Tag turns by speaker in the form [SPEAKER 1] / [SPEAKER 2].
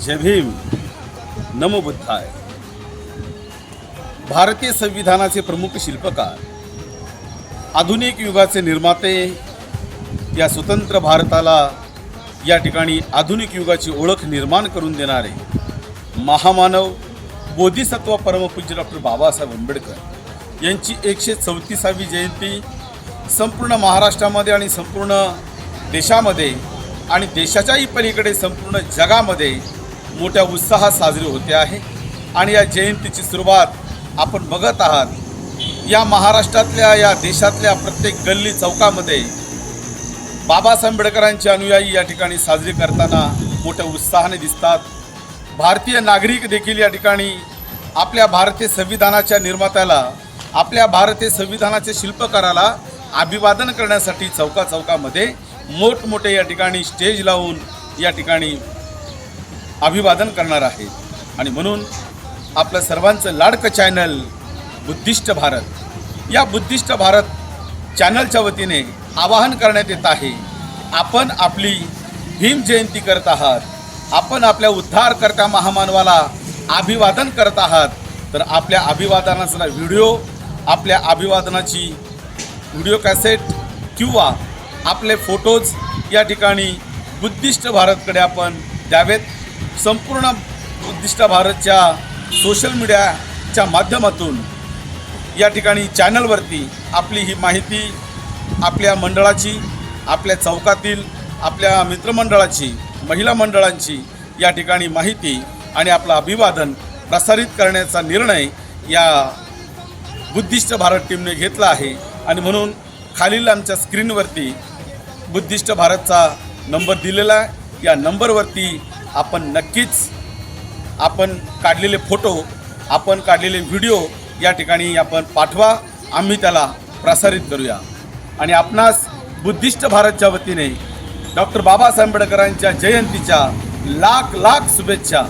[SPEAKER 1] जय भीम. नमो बुद्धाय. भारतीय संविधानाचे प्रमुख शिल्पकार आधुनिक युगाचे निर्माते या स्वतंत्र भारताला या ठिकाणी आधुनिक युगाची ओळख निर्माण करून देणारे महामानव बोधिसत्व परमपूज्य डॉक्टर बाबासाहेब आंबेडकर यांची एकशे चौतीसावी जयंती संपूर्ण महाराष्ट्रामध्ये आणि संपूर्ण देशामध्ये आणि देशाच्याही पलीकडे संपूर्ण जगामध्ये मोठ्या उत्साहात साजरी होते आहे. आणि या जयंतीची सुरुवात आपण बघत आहात. या महाराष्ट्रातल्या या देशातल्या प्रत्येक गल्ली चौकामध्ये बाबासाहेब आंबेडकरांचे अनुयायी या ठिकाणी साजरी करताना मोठ्या उत्साहाने दिसतात. भारतीय नागरिक देखील या ठिकाणी आपल्या भारतीय संविधानाच्या निर्मात्याला आपल्या भारतीय संविधानाच्या शिल्पकाराला अभिवादन करण्यासाठी चौका चौकामध्ये मोठमोठे या ठिकाणी स्टेज लावून या ठिकाणी अभिवादन करणार आहे. आणि म्हणून आपलं सर्वांचं लाडकं चॅनल बुद्धिस्ट भारत. या बुद्धिस्ट भारत चॅनलच्या वतीने आवाहन करण्यात येत आहे. आपण आपली भीम जयंती करत आहात. आपण आपल्या उद्धारकर्त्या महामानवाला अभिवादन करत आहात. तर आपल्या अभिवादनाचा व्हिडिओ आपल्या अभिवादनाची व्हिडिओ कॅसेट किंवा आपले फोटोज या ठिकाणी बुद्धिस्ट भारतकडे आपण द्यावेत. संपूर्ण उद्दिष्ट भारतच्या सोशल मीडियाच्या माध्यमातून या ठिकाणी चॅनलवरती आपली ही माहिती आपल्या मंडळाची आपल्या चौकातील आपल्या मित्रमंडळाची महिला मंडळांची या ठिकाणी माहिती आणि आपलं अभिवादन प्रसारित करण्याचा निर्णय या बुद्धिस्ट भारत टीमने घेतला आहे. आणि म्हणून खालील आमच्या स्क्रीनवरती बुद्धिस्ट भारतचा नंबर दिलेला आहे. या नंबरवरती आपण नक्कीच आपण काढलेले फोटो आपण काढलेले व्हिडिओ या ठिकाणी आपण पाठवा. आम्ही त्याला प्रसारित करूया. आणि आपणास बुद्धिस्ट भारतच्या वतीने डॉक्टर बाबासाहेब आंबेडकरांच्या जयंतीच्या लाख लाख शुभेच्छा.